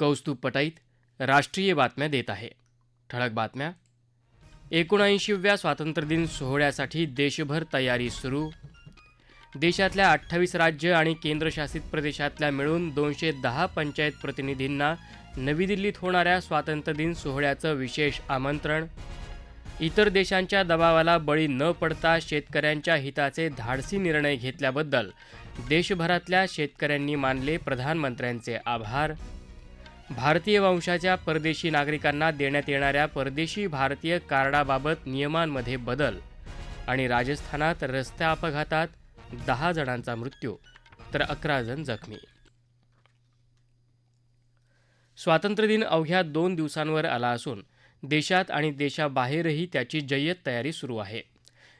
कौस्तुभ पटाईत राष्ट्रीय बातम्या देत आहे. ठळक बातम्या. एकोणऐंशीव्या स्वातंत्र्यदिन सोहळ्यासाठी देशभर तयारी सुरू. देशातल्या अठ्ठावीस राज्य आणि केंद्रशासित प्रदेशातल्या मिळून दोनशे दहा पंचायत प्रतिनिधींना नवी दिल्लीत होणाऱ्या स्वातंत्र्यदिन सोहळ्याचं विशेष आमंत्रण. इतर देशांच्या दबावाला बळी न पडता शेतकऱ्यांच्या हिताचे धाडसी निर्णय घेतल्याबद्दल देशभरातल्या शेतकऱ्यांनी मानले प्रधानमंत्र्यांचे आभार. भारतीय वंशाच्या परदेशी नागरिकांना देण्यात येणाऱ्या परदेशी भारतीय कार्डाबाबत नियमांमध्ये बदल आणि राजस्थानात रस्त्या अपघातात दहा जणांचा मृत्यू तर अकरा जण जखमी. स्वातंत्र्यदिन अवघ्या दोन दिवसांवर आला असून देशात आणि देशाबाहेरही त्याची जय्यत तयारी सुरू आहे.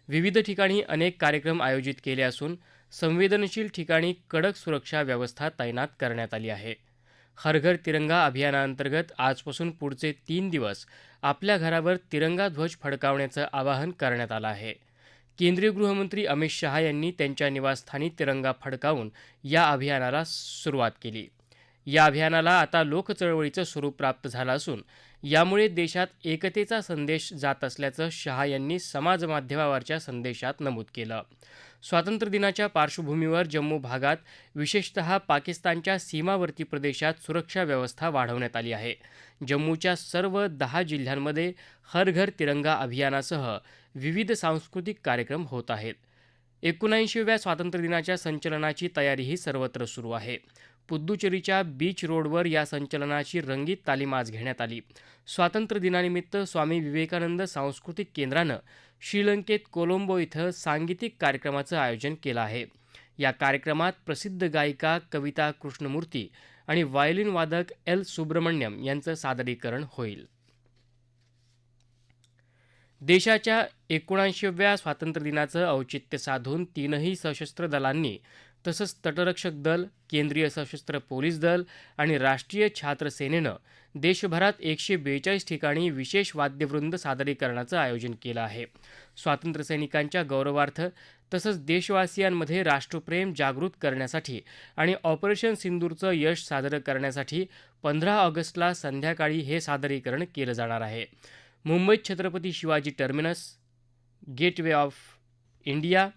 विविध ठिकाणी अनेक कार्यक्रम आयोजित केले असून संवेदनशील ठिकाणी कडक सुरक्षा व्यवस्था तैनात करण्यात आली आहे. हर घर तिरंगा अभियानाअंतर्गत आजपासून पुढचे तीन दिवस आपल्या घरावर तिरंगा ध्वज फडकावण्याचं आवाहन करण्यात आलं आहे. केंद्रीय गृहमंत्री अमित शहा यांनी त्यांच्या निवासस्थानी तिरंगा फडकावून या अभियानाला सुरुवात केली. या अभियानाला आता लोकचळवळीचं स्वरूप प्राप्त झालं असून यामुळे देशात एकतेचा संदेश जात असल्याचं शहा यांनी समाजमाध्यमावरच्या संदेशात नमूद केलं. स्वातंत्र्यदिनाच्या पार्श्वभूमीवर जम्मू भागात विशेषतः पाकिस्तानच्या सीमावर्ती प्रदेशात सुरक्षा व्यवस्था वाढवण्यात आली आहे. जम्मूच्या सर्व दहा जिल्ह्यांमध्ये हर घर तिरंगा अभियानासह विविध सांस्कृतिक कार्यक्रम होत आहेत. एकोणऐंशीव्या स्वातंत्र्यदिनाच्या संचलनाची तयारीही सर्वत्र सुरू आहे. पुद्दुचेरीच्या बीच रोडवर या संचलनाची रंगीत तालीम आज घेण्यात आली. स्वातंत्र्य दिनानिमित्त स्वामी विवेकानंद सांस्कृतिक केंद्रानं श्रीलंकेत कोलंबो इथं सांगीतिक कार्यक्रमाचं आयोजन केलं आहे. या कार्यक्रमात प्रसिद्ध गायिका कविता कृष्णमूर्ती आणि व्हायोलिन वादक एल सुब्रमण्यम यांचं सादरीकरण होईल. देशाच्या एकोणऐंशीव्या स्वातंत्र्यदिनाचं औचित्य साधून तीनही सशस्त्र दलांनी तसंच तटरक्षक दल केंद्रीय सशस्त्र पोलीस दल आणि राष्ट्रीय छात्र सेनेनं देशभरात एकशे बेचाळीस ठिकाणी विशेष वाद्यवृंद सादरीकरणाचं आयोजन केलं आहे. स्वातंत्र्यसैनिकांच्या गौरवार्थ तसंच देशवासियांमध्ये राष्ट्रप्रेम जागृत करण्यासाठी आणि ऑपरेशन सिंदूरचं यश साजरं करण्यासाठी पंधरा ऑगस्टला संध्याकाळी हे सादरीकरण केलं जाणार आहे. मुंबईत Chhatrapati Shivaji terminus gateway of India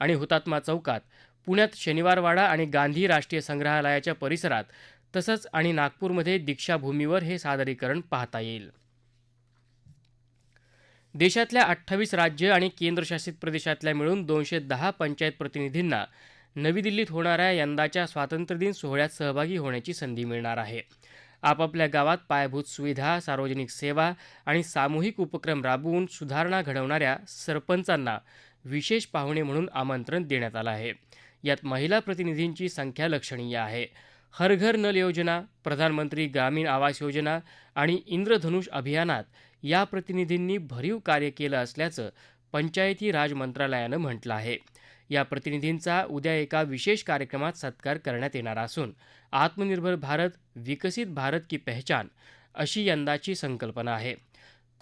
आणि हुतात्मा चौकात पुण्यात शनिवारवाडा आणि गांधी राष्ट्रीय संग्रहालयाच्या परिसरात तसंच आणि नागपूरमध्ये दीक्षाभूमीवर हे सादरीकरण पाहता येईल. देशातल्या अठ्ठावीस राज्य आणि केंद्रशासित प्रदेशातल्या मिळून दोनशे दहा पंचायत प्रतिनिधींना नवी दिल्लीत होणाऱ्या यंदाच्या स्वातंत्र्यदिन सोहळ्यात सहभागी होण्याची संधी मिळणार आहे. आपापल्या गावात पायाभूत सुविधा सार्वजनिक सेवा आणि सामूहिक उपक्रम राबवून सुधारणा घडवणाऱ्या सरपंचांना विशेष पाहुणे म्हणून आमंत्रण देण्यात आलं आहे. यात महिला प्रतिनिधींची संख्या लक्षणीय आहे. हर घर नल योजना प्रधानमंत्री ग्रामीण आवास योजना आणि इंद्रधनुष अभियानात या प्रतिनिधींनी भरीव कार्य केलं असल्याचं पंचायती राज मंत्रालयानं म्हटलं आहे. या प्रतिनिधींचा उद्या एका विशेष कार्यक्रमात सत्कार करण्यात येणार असून आत्मनिर्भर भारत विकसित भारत की पहचान अशी यंदाची संकल्पना आहे.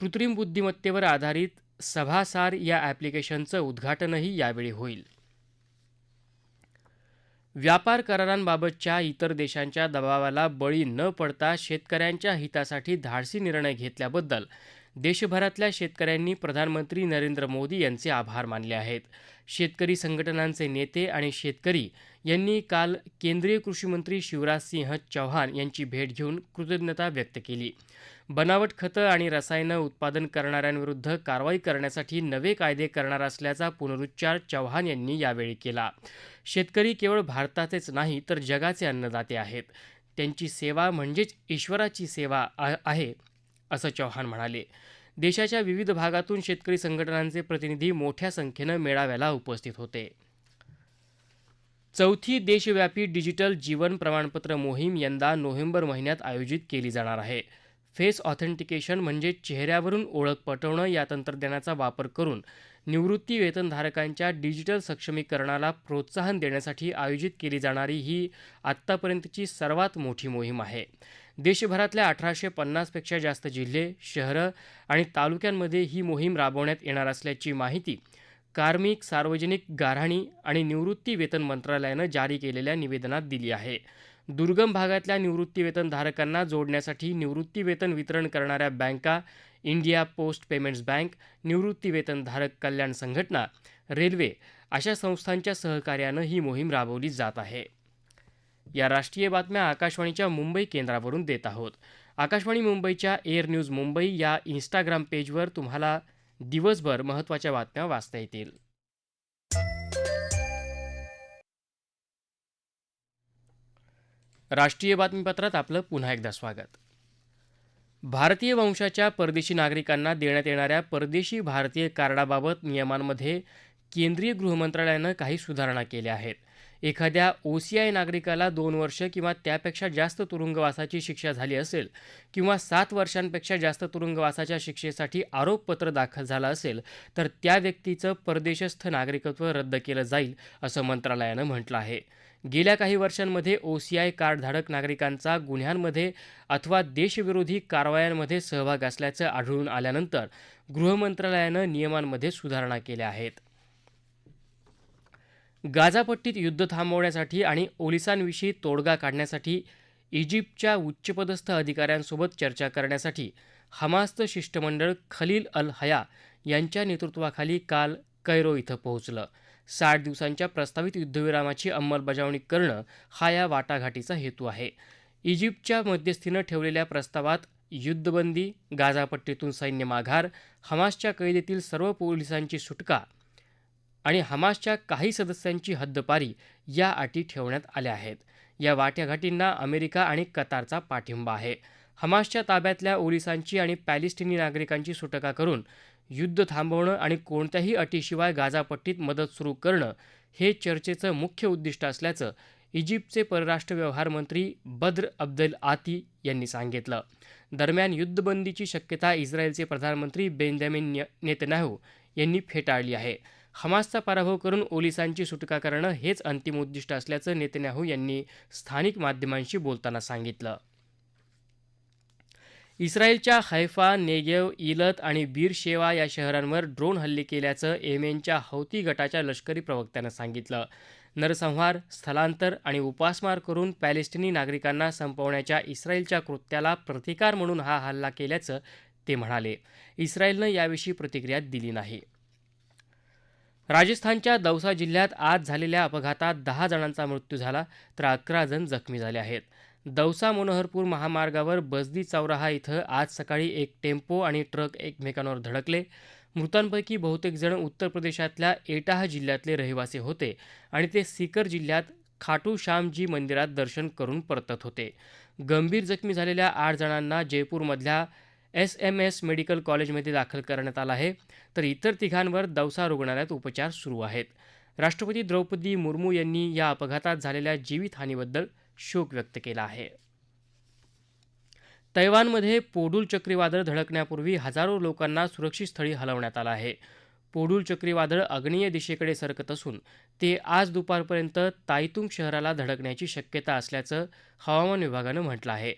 कृत्रिम बुद्धिमत्तेवर आधारित सभासार या ॲप्लिकेशनचं उद्घाटनही यावेळी होईल. व्यापार करारांबाबतच्या इतर देशांच्या दबावाला बळी न पडता शेतकऱ्यांच्या हितासाठी धाडसी निर्णय घेतल्याबद्दल देशभरातल्या शेतकऱ्यांनी प्रधानमंत्री नरेंद्र मोदी यांचे आभार मानले आहेत. शेतकरी संघटनांचे नेते आणि शेतकरी यांनी काल केंद्रीय कृषीमंत्री शिवराजसिंह चौहान यांची भेट घेऊन कृतज्ञता व्यक्त केली. बनावट खतं आणि रसायनं उत्पादन करणाऱ्यांविरुद्ध कारवाई करण्यासाठी नवे कायदे करणार असल्याचा पुनरुच्चार चौहान यांनी यावेळी केला. शेतकरी केवळ भारताचेच नाही तर जगाचे अन्नदाते आहेत. त्यांची सेवा म्हणजेच ईश्वराची सेवा आहे. असं चौहान म्हणाले. देशाच्या विविध भागातून शेतकरी संघटनांचे प्रतिनिधी मोठ्या संख्येनं मेळाव्याला उपस्थित होते. चौथी देशव्यापी डिजिटल जीवन प्रमाणपत्र मोहीम यंदा नोव्हेंबर महिन्यात आयोजित केली जाणार आहे. फेस ऑथेंटिकेशन म्हणजे चेहऱ्यावरून ओळख पटवणं या तंत्रज्ञानाचा वापर करून निवृत्ती वेतनधारकांच्या डिजिटल सक्षमीकरणाला प्रोत्साहन देण्यासाठी आयोजित केली जाणारी ही आत्तापर्यंतची सर्वात मोठी मोहीम आहे. देशभरातल्या अठराशे पन्नासपेक्षा जास्त जिल्हे शहरं आणि तालुक्यांमध्ये ही मोहीम राबवण्यात येणार असल्याची माहिती कार्मिक सार्वजनिक गाऱ्हाणी आणि निवृत्ती वेतन मंत्रालयानं जारी केलेल्या निवेदनात दिली आहे. दुर्गम भागातल्या निवृत्तीवेतनधारकांना जोडण्यासाठी निवृत्तीवेतन वितरण करणाऱ्या बँका इंडिया पोस्ट पेमेंट्स बँक निवृत्तीवेतनधारक कल्याण संघटना रेल्वे अशा संस्थांच्या सहकार्यानं ही मोहीम राबवली जात आहे. या राष्ट्रीय बातम्या आकाशवाणीच्या मुंबई केंद्रावरून देत आहोत. आकाशवाणी मुंबईच्या एअर न्यूज मुंबई या इंस्टाग्राम पेजवर तुम्हाला दिवसभर महत्त्वाच्या बातम्या वाचता येतील. राष्ट्रीय बातमीपत्रात आपलं पुन्हा एकदा स्वागत. भारतीय वंशाच्या परदेशी नागरिकांना देण्यात येणाऱ्या परदेशी भारतीय कार्डाबाबत नियमांमध्ये केंद्रीय गृहमंत्रालयानं काही सुधारणा केल्या आहेत. एखाद्या ओसीआय नागरिकाला दोन वर्ष किंवा त्यापेक्षा जास्त तुरुंगवासाची शिक्षा झाली असेल किंवा सात वर्षांपेक्षा जास्त तुरुंगवासाच्या शिक्षेसाठी आरोपपत्र दाखल झालं असेल तर त्या व्यक्तीचं परदेशस्थ नागरिकत्व रद्द केलं जाईल असं मंत्रालयानं म्हटलं आहे. गेल्या काही वर्षांमध्ये ओसीआय कार्डधारक नागरिकांचा गुन्ह्यांमध्ये अथवा देशविरोधी कारवायांमध्ये सहभाग असल्याचं आढळून आल्यानंतर गृहमंत्रालयानं नियमांमध्ये सुधारणा केल्या आहेत. गाझापट्टीत युद्ध थांबवण्यासाठी आणि ओलिसांविषयी तोडगा काढण्यासाठी इजिप्तच्या उच्चपदस्थ अधिकाऱ्यांसोबत चर्चा करण्यासाठी हमासचं शिष्टमंडळ खलील अल हया यांच्या नेतृत्वाखाली काल कैरो इथं पोहोचलं. साठ दिवसांच्या प्रस्तावित युद्धविरामाची अंमलबजावणी करणं हा या वाटाघाटीचा हेतू आहे. इजिप्तच्या मध्यस्थीनं ठेवलेल्या प्रस्तावात युद्धबंदी गाझापट्टीतून सैन्य माघार हमासच्या कैदेतील सर्व पोलिसांची सुटका आणि हमासच्या काही सदस्यांची हद्दपारी या अटी ठेवण्यात आल्या आहेत. या वाट्याघाटींना अमेरिका आणि कतारचा पाठिंबा आहे. हमासच्या ताब्यातल्या ओलिसांची आणि पॅलेस्टिनी नागरिकांची सुटका करून युद्ध थांबवणं आणि कोणत्याही अटीशिवाय गाजापट्टीत मदत सुरू करणं हे चर्चेचं मुख्य उद्दिष्ट असल्याचं इजिप्तचे परराष्ट्र व्यवहार मंत्री बद्र अब्देल आती यांनी सांगितलं. दरम्यान युद्धबंदीची शक्यता इस्रायलचे प्रधानमंत्री बेंजामिन नेतन्याहू यांनी फेटाळली आहे. हमासचा पराभव करून ओलिसांची सुटका करणं हेच अंतिम उद्दिष्ट असल्याचं नेतन्याहू यांनी स्थानिक माध्यमांशी बोलताना सांगितलं. इस्रायलच्या हैफा नेगेव इलत आणि बीर शेवा या शहरांवर ड्रोन हल्ले केल्याचं एमएनच्या हौती गटाच्या लष्करी प्रवक्त्यानं सांगितलं. नरसंहार स्थलांतर आणि उपासमार करून पॅलेस्टिनी नागरिकांना संपवण्याच्या इस्रायलच्या कृत्याला प्रतिकार म्हणून हा हल्ला केल्याचं ते म्हणाले. इस्रायलनं याविषयी प्रतिक्रिया दिली नाही. राजस्थानच्या दौसा जिल्ह्यात आज झालेल्या अपघातात दहा जणांचा मृत्यू झाला तर अकरा जण जखमी झाले आहेत. दौसा मनोहरपूर महामार्गावर बसदी चौराहा इथं आज सकाळी एक टेम्पो आणि ट्रक एकमेकांवर धडकले. मृतांपैकी बहुतेक जण उत्तर प्रदेशातल्या एटाह जिल्ह्यातले रहिवासी होते आणि ते सीकर जिल्ह्यात खाटू श्यामजी मंदिरात दर्शन करून परतत होते. गंभीर जखमी झालेल्या आठ जणांना जयपूरमधल्या एस एम एस मेडिकल कॉलेजमध्ये दाखल करण्यात आला आहे. तर इतर तिघांवर दौसा रुग्णालयात उपचार सुरू आहेत. राष्ट्रपती द्रौपदी मुर्मू यांनी या अपघातात झालेल्या जीवितहानीबद्दल शोक व्यक्त केला आहे. तैवानमध्ये पोडूल चक्रीवादळ धडकण्यापूर्वी हजारो लोकांना सुरक्षित स्थळी हलवण्यात आलं आहे. पोडूल चक्रीवादळ आग्नेय दिशेकडे सरकत असून ते आज दुपारपर्यंत तायतुंग शहराला धडकण्याची शक्यता असल्याचं हवामान विभागानं म्हटलं आहे.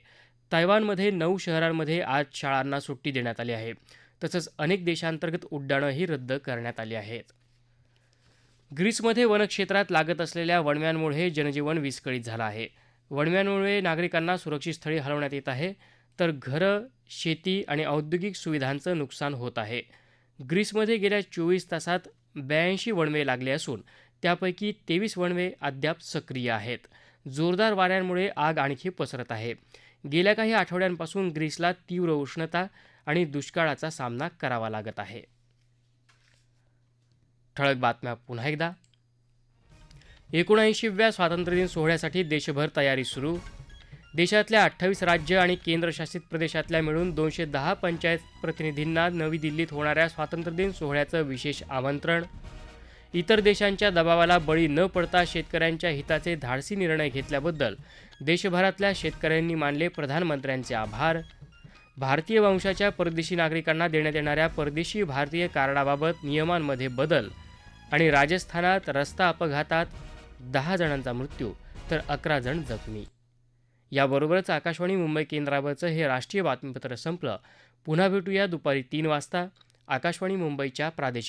तैवानमध्ये नऊ शहरांमध्ये आज शाळांना सुट्टी देण्यात आली आहे. तसंच अनेक देशांतर्गत उड्डाणंही रद्द करण्यात आली आहेत. ग्रीसमध्ये वनक्षेत्रात लागत असलेल्या वणव्यांमुळे जनजीवन विस्कळीत झालं आहे. वणव्यांमुळे नागरिकांना सुरक्षित स्थळी हलवण्यात येत आहे तर घरं शेती आणि औद्योगिक सुविधांचं नुकसान होत आहे. ग्रीसमध्ये गेल्या चोवीस तासात ब्याऐंशी वणवे लागले असून त्यापैकी तेवीस वणवे अद्याप सक्रिय आहेत. जोरदार वाऱ्यांमुळे आग आणखी पसरत आहे. गेल्या काही आठवड्यांपासून ग्रीसला तीव्र उष्णता आणि दुष्काळाचा सामना करावा लागत आहे. ठळक बातम्या पुन्हा एकदा. एकोणऐंशीव्या स्वातंत्र्यदिन सोहळ्यासाठी देशभर तयारी सुरू. देशातल्या अठ्ठावीस राज्य आणि केंद्रशासित प्रदेशातल्या मिळून दोनशे दहा पंचायत प्रतिनिधींना नवी दिल्लीत होणाऱ्या स्वातंत्र्यदिन सोहळ्याचं विशेष आमंत्रण. इतर देशांच्या दबावाला बळी न पडता शेतकऱ्यांच्या हिताचे धाडसी निर्णय घेतल्याबद्दल देशभरातल्या शेतकऱ्यांनी मानले प्रधानमंत्र्यांचे आभार. भारतीय वंशाच्या परदेशी नागरिकांना देण्यात येणाऱ्या परदेशी भारतीय कार्डाबाबत नियमांमध्ये बदल आणि राजस्थानात रस्ता अपघातात दहा जणांचा मृत्यू तर अकरा जण जखमी. याबरोबरच आकाशवाणी मुंबई केंद्रावरचं हे राष्ट्रीय बातमीपत्र संपलं. पुन्हा भेटूया दुपारी तीन वाजता. आकाशवाणी मुंबईच्या प्रादेशिक